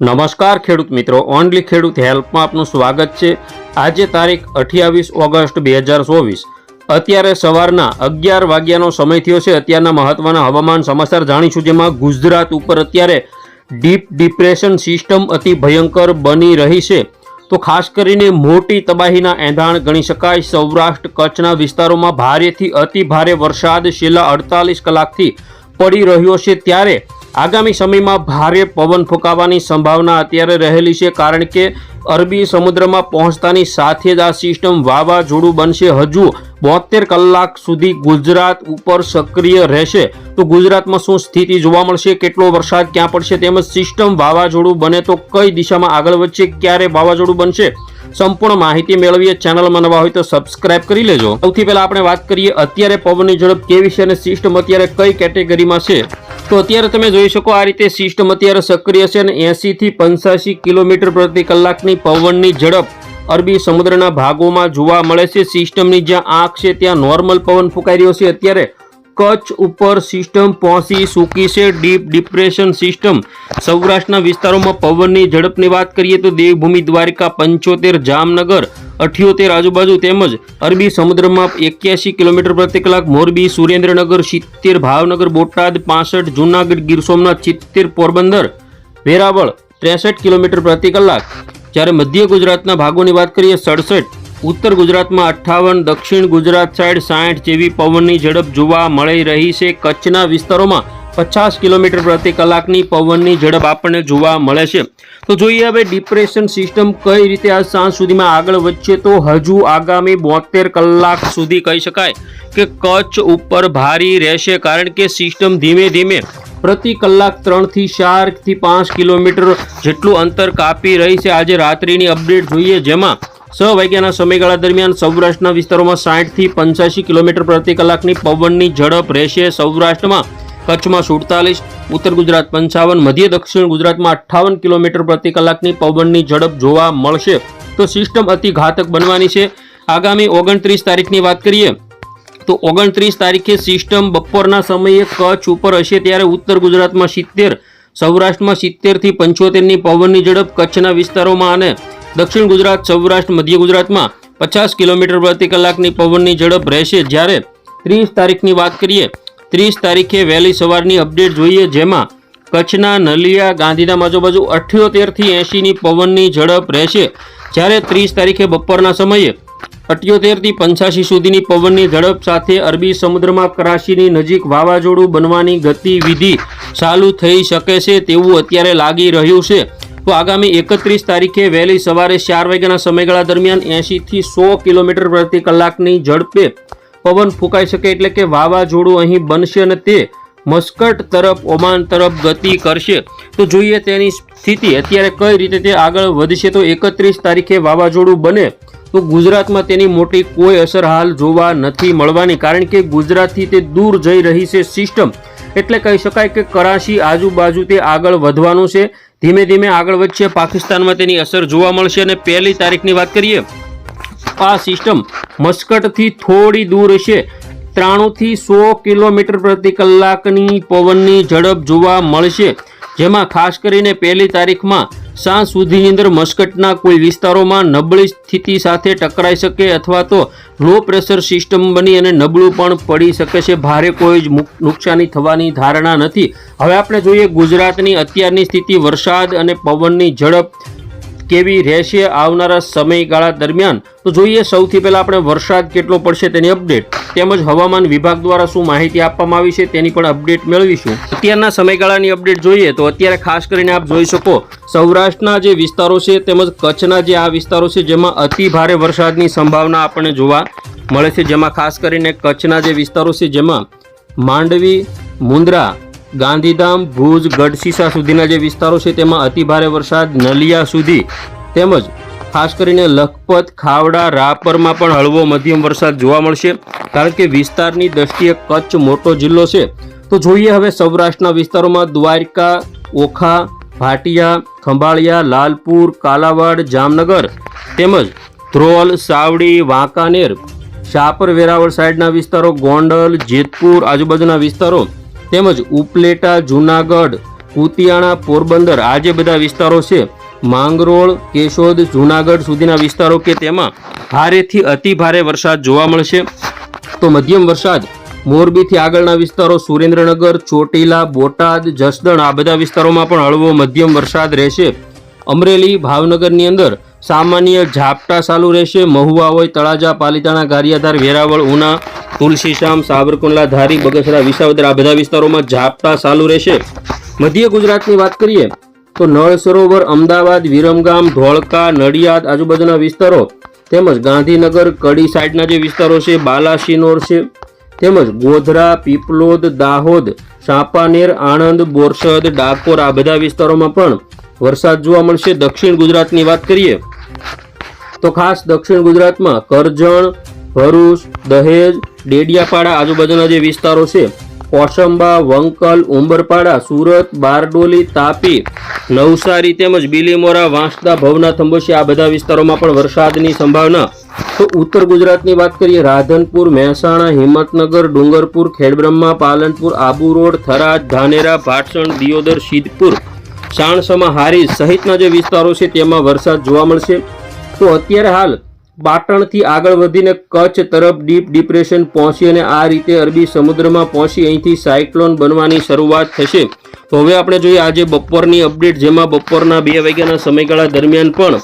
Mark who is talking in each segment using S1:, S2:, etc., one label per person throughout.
S1: નમસ્કાર ખેડૂત મિત્રો, ઓનલી ખેડૂત હેલ્પમાં આપનું સ્વાગત છે. આજે તારીખ અઠ્યાવીસ ઓગસ્ટ બે હજાર ચોવીસ. અત્યારે સવારના અગિયાર વાગ્યાનો સમય થયો છે. અત્યારના મહત્વના હવામાન સમાચાર જાણીશું, જેમાં ગુજરાત ઉપર અત્યારે ડીપ ડિપ્રેશન સિસ્ટમ અતિ ભયંકર બની રહી છે. તો ખાસ કરીને મોટી તબાહીના એંધાણ ગણી શકાય. સૌરાષ્ટ્ર, કચ્છના વિસ્તારોમાં ભારેથી અતિ ભારે વરસાદ છેલ્લા અડતાલીસ કલાકથી પડી રહ્યો છે. ત્યારે આગામી સમયમાં ભારે પવન ફૂંકાવાની સંભાવના અત્યારે રહેલી છે, કારણ કે અરબી સમુદ્રમાં પહોંચતાની સાથે જ આ સિસ્ટમ વાવાઝોડું બનશે. હજુ બોતેર કલાક સુધી ગુજરાત ઉપર સક્રિય રહેશે. તો ગુજરાતમાં શું સ્થિતિ જોવા મળશે? કેટલો વરસાદ ક્યાં પડશે? તેમજ સિસ્ટમ વાવાઝોડું બને તો કઈ દિશામાં આગળ વધશે? ક્યારે વાવાઝોડું બનશે? સંપૂર્ણ માહિતી મેળવીએ ચેનલમાં નવા હોય તો સબસ્ક્રાઇબ કરી લેજો. સૌથી પહેલા આપણે વાત કરીએ અત્યારે પવનની ઝડપ કેવી છે અને સિસ્ટમ અત્યારે કઈ કેટેગરીમાં છે? તો અત્યારે તમે જોઈ શકો આ રીતે સિસ્ટમ અત્યારે સક્રિય છે અને એંસીથી પંચાસી કિલોમીટર પ્રતિ કલાકની પવનની ઝડપ અરબી સમુદ્રના ભાગોમાં જોવા મળે છે. સિસ્ટમની જ્યાં આંખ છે ત્યાં નોર્મલ પવન ફૂંકાઈ રહ્યો છે. અત્યારે કચ્છ ઉપર સિસ્ટમ પહોંચી સૂકી છે. Deep depression system. સૌરાષ્ટ્રના વિસ્તારોમાં પવનની ઝડપની વાત કરીએ તો દેવભૂમિ દ્વારિકા પંચોતેર, જામનગર અઠ્યોતેર આજુબાજુ તેમજ અરબી સમુદ્રમાં એક્યાસી કિલોમીટર પ્રતિ કલાક મોરબી, સુરેન્દ્રનગર, સિત્તેર, ભાવનગર, બોટાદ, પાસઠ, જૂનાગઢ, ગીર સોમનાથ, સિત્તેર, પોરબંદર, વેરાવળ ત્રેસઠ કિલોમીટર પ્રતિ કલાક. જ્યારે મધ્ય ગુજરાતના ભાગોની વાત કરીએ, સડસઠ ઉત્તર ગુજરાતમાં અઠ્ઠાવન, દક્ષિણ ગુજરાત સાઈડ સાઠ જેવી પવનની ઝડપ જોવા મળી રહી છે. કચ્છના વિસ્તારોમાં પચાસ કિલોમીટર પ્રતિ કલાકની પવનની ઝડપ આપણને જોવા મળે છે. તો જોઈએ હવે ડિપ્રેશન સિસ્ટમ કઈ રીતે આજ સાંજ સુધીમાં આગળ વધશે તો હજુ આગામી બોતેર કલાક સુધી કહી શકાય કે કચ્છ ઉપર ભારી રહેશે કારણ કે સિસ્ટમ ધીમે ધીમે પ્રતિ કલાક ત્રણથી ચારથી પાંચ કિલોમીટર જેટલું અંતર કાપી રહી છે. આજે રાત્રિની અપડેટ જોઈએ જેમાં છ વાગ્યાના સમયગાળા દરમિયાન સૌરાષ્ટ્રના વિસ્તારોમાં સાઠથી પંચ્યાસી કિલોમીટર પ્રતિ કલાકની પવનની ઝડપ રહેશે. સૌરાષ્ટ્રમાં કચ્છમાં સુડતાલીસ, ઉત્તર ગુજરાત પંચાવન, મધ્ય દક્ષિણ ગુજરાતમાં અઠ્ઠાવન કિલોમીટર પ્રતિ કલાકની પવનની ઝડપ જોવા મળશે. તો સિસ્ટમ અતિ ઘાતક બનવાની છે. આગામી ઓગણત્રીસ તારીખની વાત કરીએ તો ઓગણત્રીસ તારીખે સિસ્ટમ બપોરના સમયે કચ્છ ઉપર હશે ત્યારે ઉત્તર ગુજરાતમાં સિત્તેર, સૌરાષ્ટ્રમાં સિત્તેરથી પંચોતેરની પવનની ઝડપ કચ્છના વિસ્તારોમાં અને દક્ષિણ ગુજરાત, સૌરાષ્ટ્ર, મધ્ય ગુજરાતમાં પચાસ કિલોમીટર પ્રતિ કલાકની પવનની ઝડપ રહેશે. જ્યારે ત્રીસ તારીખની વાત કરીએ, ત્રીસ તારીખે વહેલી સવારની અપડેટ જોઈએ, જેમાં કચ્છના નલિયા, ગાંધીધામ આજુબાજુ અઠ્યોતેરથી એંશીની પવનની ઝડપ રહેશે. જ્યારે ત્રીસ તારીખે બપોરના સમયે અઠ્યોતેરથી પંચ્યાસી સુધીની પવનની ઝડપ સાથે અરબી સમુદ્રમાં કરાચીની નજીક વાવાઝોડું બનવાની ગતિવિધિ ચાલુ થઈ શકે છે તેવું અત્યારે લાગી રહ્યું છે. તો આગામી એકત્રીસ તારીખે વહેલી સવારે ચાર વાગ્યાના સમયગાળા દરમિયાન એંશીથી સો કિલોમીટર પ્રતિ કલાકની ઝડપે પવન ફૂંકાઈ શકે એટલે કે વાવાઝોડું અહીં બનશે અને તે મસ્કટ તરફ, ઓમાન તરફ ગતિ કરશે. તો જોઈએ તેની સ્થિતિ. અત્યારે કઈ રીતે તે આગળ વધશે તો એકત્રીસ તારીખે વાવાઝોડું બને તો ગુજરાતમાં તેની મોટી કોઈ અસર હાલ જોવા નથી મળવાની, કારણ કે ગુજરાતથી તે દૂર જઈ રહી છે સિસ્ટમ એટલે કહી શકાય કે કરાશી આજુબાજુ તે આગળ વધવાનું છે. ધીમે ધીમે આગળ વધશે. પાકિસ્તાનમાં તેની અસર જોવા મળશે અને પહેલી તારીખની વાત કરીએ, આ સિસ્ટમ મસ્કટથી થોડી દૂર હશે. ત્રાણુંથી સો કિલોમીટર પ્રતિ કલાકની પવનની ઝડપ જોવા મળશે. જેમાં ખાસ કરીને પહેલી તારીખમાં સાંજ સુધીની અંદર મસ્કટના કોઈ વિસ્તારોમાં નબળી સ્થિતિ સાથે ટકરાઈ શકે અથવા તો લો પ્રેશર સિસ્ટમ બની અને નબળું પણ પડી શકે છે. ભારે કોઈ જ નુકસાની થવાની ધારણા નથી. હવે આપણે જોઈએ ગુજરાતની અત્યારની સ્થિતિ. વરસાદ અને પવનની ઝડપ કેવી રહેશે આવનારા સમયગાળા દરમિયાન? તો જોઈએ, સૌથી પહેલાં આપણે વરસાદ કેટલો પડશે તેની અપડેટ. તેમજ હવામાન વિભાગ દ્વારા શું માહિતી આપવામાં આવી છે તેની પણ અપડેટ મેળવીશું. અત્યારના સમયગાળાની અપડેટ જોઈએ તો અત્યારે ખાસ કરીને આપ જોઈ શકો, સૌરાષ્ટ્રના જે વિસ્તારો છે તેમજ કચ્છના જે આ વિસ્તારો છે જેમાં અતિ ભારે વરસાદની સંભાવના આપણને જોવા મળે છે. જેમાં ખાસ કરીને કચ્છના જે વિસ્તારો છે જેમાં માંડવી મુંદ્રા ગાંધીધામ, ભુજ ગઢસીસા સુધીના જે વિસ્તારો છે, તેમાં અતિભારે વરસાદ નલિયા સુધી. તેમજ ખાસ કરીને લખપત, ખાવડા, રાપરમાં પણ હળવો મધ્યમ વરસાદ જોવા મળશે. કારણ કે વિસ્તારની દ્રષ્ટિએ કચ્છ મોટો જિલ્લો છે. તો જોઈએ હવે સૌરાષ્ટ્રના વિસ્તારોમાં દ્વારકા, ઓખા, ભાટિયા, ખંભાળિયા, લાલપુર, કાલાવાડ, જામનગર તેમજ ધ્રોલ, સાવડી, વાંકાનેર, શાપર વેરાવળ સાઈડના વિસ્તારો, ગોંડલ, જેતપુર આજુબાજુના વિસ્તારો તેમજ ઉપલેટા, જુનાગઢ, કુતિયાણા, પોરબંદર આ જે બધા વિસ્તારો છે, માંગરોળ, કેશોદ, જૂનાગઢ સુધીના વિસ્તારો કે તેમાં ભારેથી અતિ ભારે વરસાદ જોવા મળશે. તો મધ્યમ વરસાદ, મોરબીથી આગળના વિસ્તારો સુરેન્દ્રનગર, ચોટીલા, બોટાદ, જસદણ આ બધા વિસ્તારોમાં પણ હળવો મધ્યમ વરસાદ રહેશે. અમરેલી, ભાવનગરની અંદર સામાન્ય ઝાપટા ચાલુ રહેશે. મહુવા હોય તળાજા પાલીતાણા ગારિયાધાર વેરાવળ, ઉના તુલસીશામ સાબરકુંડલા, ધારી, બગસરા, વિસાવદર આ બધા વિસ્તારોમાં ઝાપટા ચાલુ રહેશે. મધ્ય ગુજરાતની વાત કરીએ તો નળ સરોવર, અમદાવાદ, વિરમગામ, ધોળકા, નડિયાદ આજુબાજુના વિસ્તારો તેમજ ગાંધીનગર, કડી સાઈડના જે વિસ્તારો છે બાલાશિનોર છે, તેમજ ગોધરા, પીપલોદ, દાહોદ, સાપાનેર, આણંદ, બોરસદ, ડાકોર આ બધા વિસ્તારોમાં પણ વરસાદ જોવા મળશે. દક્ષિણ ગુજરાતની વાત કરીએ તો ખાસ દક્ષિણ ગુજરાતમાં કરજણ, ભરૂચ, દહેજ, ડેડિયાપાડા આજુબાજુના જે વિસ્તારો છે કોસંબા વંકલ, ઉંબરપાડા, સુરત, બારડોલી, તાપી, નવસારી તેમજ બિલીમોરા, વાંસદા, ભવના થંબોશી આ બધા વિસ્તારોમાં પણ વરસાદની સંભાવના. તો ઉત્તર ગુજરાતની વાત કરીએ, રાધનપુર, મહેસાણા, હિંમતનગર, ડુંગરપુર, ખેડબ્રહ્મા, પાલનપુર, આબુ રોડ, થરાદ, ધાનેરા, ભાટસણ, દિયોદર સિદ્ધપુર સાણસમા હારીજ સહિતના જે વિસ્તારો છે તેમાં વરસાદ જોવા મળશે. તો અત્યારે હાલ પાટણથી આગળ વધીને કચ્છ તરફ ડીપ ડિપ્રેશન પહોંચી અને આ રીતે અરબી સમુદ્રમાં પહોંચી અહીંથી સાયક્લોન બનવાની શરૂઆત થશે. તો હવે આપણે જોઈએ આજે બપોરની અપડેટ, જેમાં બપોરના બે વાગ્યાના સમયગાળા દરમિયાન પણ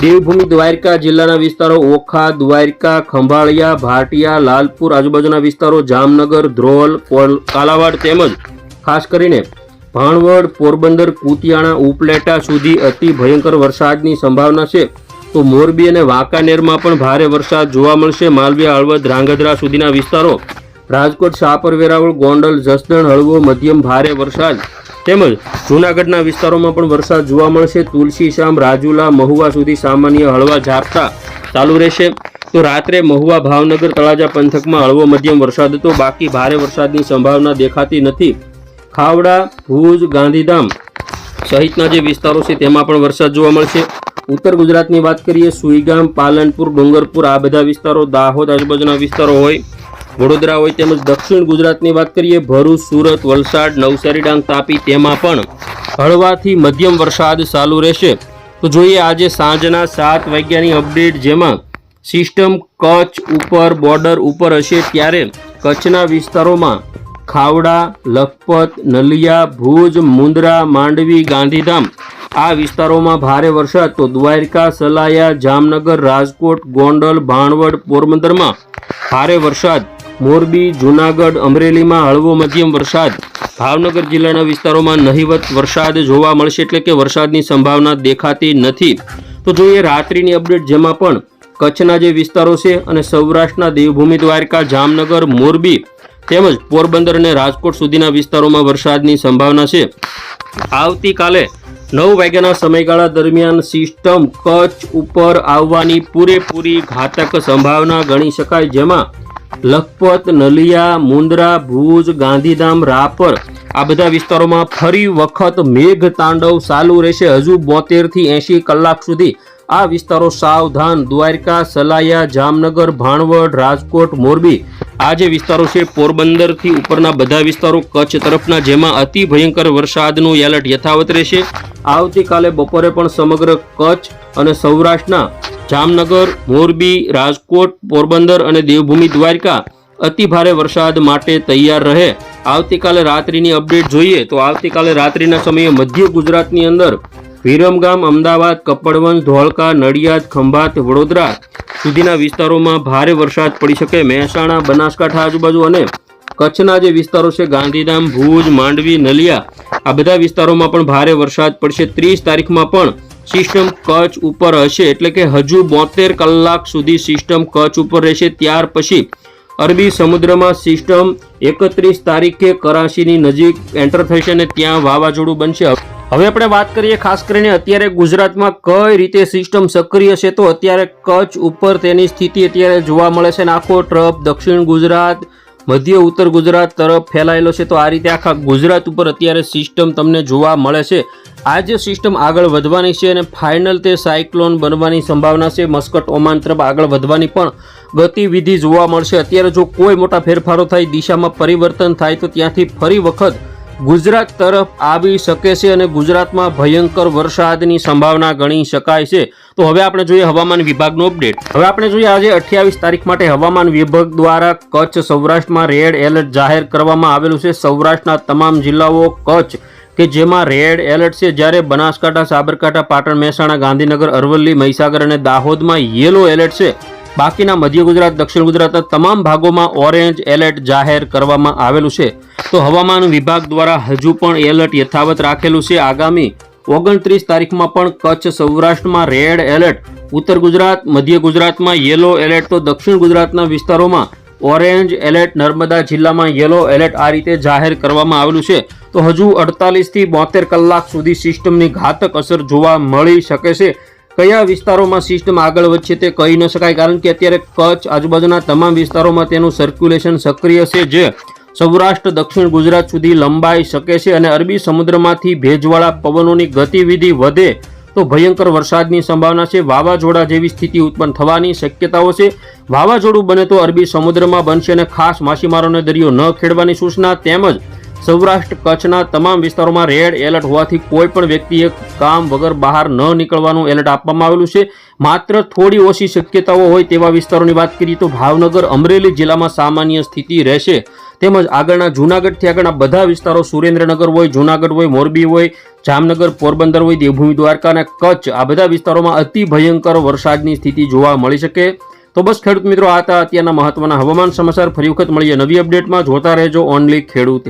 S1: દેવભૂમિ દ્વારકા જિલ્લાના વિસ્તારો ઓખા, દ્વારકા, ખંભાળિયા, ભાટિયા, લાલપુર આજુબાજુના વિસ્તારો જામનગર, ધ્રોલ, કોલ- કાલાવાડ તેમજ ખાસ કરીને ભાણવડ, પોરબંદર, કુતિયાણા, ઉપલેટા સુધી અતિ ભયંકર વરસાદની સંભાવના છે. તો મોરબી અને વાંકાનેરમાં પણ ભારે વરસાદ જોવા મળશે. માલવીયા, હળવદ ધ્રાંગધ્રા સુધીના વિસ્તારો, રાજકોટ શાપર વેરાવળ, ગોંડલ, જસદણ, હળવો, મધ્યમ ભારે વરસાદ તેમજ જૂનાગઢના વિસ્તારોમાં પણ વરસાદ જોવા મળશે. તુલસીશામ રાજુલા, મહુવા સુધી સામાન્ય હળવા ઝાપટા ચાલુ રહેશે. તો રાત્રે મહુવા, ભાવનગર, તળાજા પંથકમાં હળવો, મધ્યમ વરસાદ હતો. બાકી ભારે વરસાદની સંભાવના દેખાતી નથી. ખાવડા, ભુજ, ગાંધીધામ સહિતના જે વિસ્તારો છે તેમાં પણ વરસાદ જોવા મળશે. ઉત્તર ગુજરાતની વાત કરીએ, સુઈગામ, પાલનપુર, ડુંગરપુર, આ બધા વિસ્તારો, દાહોદ, આજુબાજુના વિસ્તારો હોય. વડોદરા હોય તેમજ દક્ષિણ ગુજરાતની વાત કરીએ, ભરૂચ, સુરત, વલસાડ, નવસારી, ડાંગ, તાપી, તેમાં પણ હળવાથી મધ્યમ વરસાદ ચાલુ રહેશે. તો જોઈએ આજે સાંજના સાત વાગ્યાની અપડેટ, જેમાં સિસ્ટમ કચ્છ ઉપર, બોર્ડર ઉપર હશે ત્યારે કચ્છના વિસ્તારોમાં ખાવડા, લખપત, નલિયા, ભુજ, મુંદ્રા, માંડવી, ગાંધીધામ આ વિસ્તારોમાં ભારે વરસાદ તો દ્વારકા, સલાયા, જામનગર, રાજકોટ, ગોંડલ, ભાણવડ, પોરબંદરમાં ભારે વરસાદ. મોરબી, જૂનાગઢ, અમરેલીમાં હળવો મધ્યમ વરસાદ. ભાવનગર જિલ્લાના વિસ્તારોમાં નહિવત વરસાદ જોવા મળશે એટલે કે વરસાદની સંભાવના દેખાતી નથી. તો જોઈએ રાત્રિની અપડેટ, જેમાં પણ કચ્છના જે વિસ્તારો છે અને સૌરાષ્ટ્રના દેવભૂમિ, દ્વારકા, જામનગર, મોરબી તેમજ પોરબંદર અને રાજકોટ સુધીના વિસ્તારોમાં વરસાદની સંભાવના છે. આવતીકાલે નવ વાગ્યાના સમયગાળા દરમિયાન સિસ્ટમ કચ્છ ઉપર આવવાની પૂરેપૂરી ઘાતક સંભાવના ગણી શકાય, જેમાં લખપત, નલિયા, મુંદ્રા, ભુજ, ગાંધીધામ, રાપર આ બધા વિસ્તારોમાં ફરી વખત મેઘ તાંડવ ચાલુ રહેશે. હજુ બોતેરથી એંશી કલાક સુધી આ વિસ્તારો સાવધાન, દ્વારકા, સલાયા, જામનગર, ભાણવડ, રાજકોટ, મોરબી આ જે વિસ્તારો છે, પોરબંદરથી ઉપરના બધા વિસ્તારો કચ્છ તરફના, જેમાં અતિ ભયંકર વરસાદનું એલર્ટ યથાવત રહેશે. આવતીકાલે બપોરે પણ સમગ્ર કચ્છ અને સૌરાષ્ટ્રના જામનગર, મોરબી, રાજકોટ, પોરબંદર અને દેવભૂમિ દ્વારકા અતિ ભારે વરસાદ માટે તૈયાર રહે. આવતીકાલે રાત્રિની અપડેટ જોઈએ તો આવતીકાલે રાત્રિના સમયે મધ્ય ગુજરાતની અંદર વિરમગામ અમદાવાદ, કપડવંજ, ધોળકા, નડિયાદ, ખંભાત, વડોદરા સુધીના વિસ્તારોમાં ભારે વરસાદ પડી શકે. મહેસાણા, બનાસકાંઠા આજુબાજુ અને કચ્છના જે વિસ્તારો છે, ગાંધીધામ, ભુજ, માંડવી, નલિયા, આ બધા વિસ્તારોમાં પણ ભારે વરસાદ પડશે. ત્રીસ તારીખમાં પણ સિસ્ટમ કચ્છ ઉપર હશે, એટલે કે હજુ બોતેર કલાક સુધી સિસ્ટમ કચ્છ ઉપર રહેશે. ત્યાર પછી અરબી સમુદ્રમાં સિસ્ટમ એકત્રીસ તારીખે કરાચીની નજીક એન્ટર થશે અને ત્યાં વાવાઝોડું બનશે. હવે આપણે વાત કરીએ ખાસ કરીને અત્યારે ગુજરાતમાં કઈ રીતે સિસ્ટમ સક્રિય છે તો અત્યારે કચ્છ ઉપર તેની સ્થિતિ અત્યારે જોવા મળે છે અને આખો ટ્રપ દક્ષિણ ગુજરાત, મધ્ય ઉત્તર ગુજરાત તરફ ફેલાયેલો છે તો આ રીતે આખા ગુજરાત ઉપર અત્યારે સિસ્ટમ તમને જોવા મળે છે. આ જે સિસ્ટમ આગળ વધવાની છે અને ફાઇનલ તે સાયક્લોન બનવાની સંભાવના છે. મસ્કટ ઓમાન તરફ આગળ વધવાની પણ ગતિવિધિ જોવા મળશે. અત્યારે જો કોઈ મોટા ફેરફારો થાય, દિશામાં પરિવર્તન થાય તો ત્યાંથી ફરી વખત ગુજરાત તરફ આવી શકે છે અને ગુજરાતમાં ભયંકર વરસાદની સંભાવના ગણી શકાય છે. તો હવે આપણે જોઈએ હવામાન વિભાગનો અપડેટ હવે આપણે જોઈએ આજે અઠ્યાવીસ તારીખ માટે હવામાન વિભાગ દ્વારા કચ્છ, સૌરાષ્ટ્રમાં રેડ એલર્ટ જાહેર કરવામાં આવેલું છે. સૌરાષ્ટ્રના તમામ જિલ્લાઓ કચ્છ, કે જેમાં રેડ એલર્ટ છે, જ્યારે બનાસકાંઠા, સાબરકાંઠા, પાટણ, મહેસાણા, ગાંધીનગર, અરવલ્લી, મહીસાગર અને દાહોદમાં યેલો એલર્ટ છે. બાકીના મધ્ય ગુજરાત, દક્ષિણ ગુજરાતના તમામ ભાગોમાં ઓરેન્જ એલર્ટ જાહેર કરવામાં આવેલું છે. તો હવામાન વિભાગ દ્વારા હજુ પણ એલર્ટ યથાવત રાખેલું છે. આગામી ઓગણત્રીસ તારીખમાં પણ કચ્છ, સૌરાષ્ટ્રમાં રેડ એલર્ટ, ઉત્તર ગુજરાત, મધ્ય ગુજરાતમાં યેલો એલર્ટ, તો દક્ષિણ ગુજરાતના વિસ્તારોમાં ઓરેન્જ એલર્ટ, નર્મદા જિલ્લામાં યેલો એલર્ટ આ રીતે જાહેર કરવામાં આવેલું છે. તો હજુ અડતાલીસથી બોતેર કલાક સુધી સિસ્ટમની ઘાતક અસર જોવા મળી શકે છે. કયા વિસ્તારોમાં સિસ્ટમ આગળ વધશે તે કહી ન શકાય, કારણ કે અત્યારે કચ્છ આજુબાજુના તમામ વિસ્તારોમાં તેનું સર્ક્યુલેશન સક્રિય છે, જે સૌરાષ્ટ્ર, દક્ષિણ ગુજરાત સુધી લંબાઈ શકે છે અને અરબી સમુદ્રમાંથી ભેજવાળા પવનોની ગતિવિધિ વધે તો ભયંકર વરસાદની સંભાવના છે. વાવાઝોડા જેવી સ્થિતિ ઉત્પન્ન થવાની શક્યતાઓ છે. વાવાઝોડું બને તો અરબી સમુદ્રમાં બનશે અને ખાસ માછીમારોને દરિયો ન ખેડવાની સૂચના તેમજ સૌરાષ્ટ્ર કચ્છના તમામ વિસ્તારોમાં રેડ એલર્ટ હોવાથી કોઈ પણ વ્યક્તિએ કામ વગર બહાર ન નીકળવાનું એલર્ટ આપવામાં આવેલું છે. માત્ર થોડી ઓછી શક્યતાઓ હોય તેવા વિસ્તારોની વાત કરીએ તો ભાવનગર, અમરેલી જિલ્લામાં સામાન્ય સ્થિતિ રહેશે. તેમજ આગળના જૂનાગઢથી આગળના બધા વિસ્તારો સુરેન્દ્રનગર હોય, જૂનાગઢ હોય, મોરબી હોય, જામનગર, પોરબંદર હોય, દેવભૂમિ, દ્વારકા અને કચ્છ આ બધા વિસ્તારોમાં અતિ ભયંકર વરસાદની સ્થિતિ જોવા મળી શકે. તો બસ ખેડૂત મિત્રો, આ હતા અત્યારના મહત્વના હવામાન સમાચાર. ફરી વખત મળીએ નવી અપડેટમાં. જોતા રહેજો ઓનલી ખેડૂત.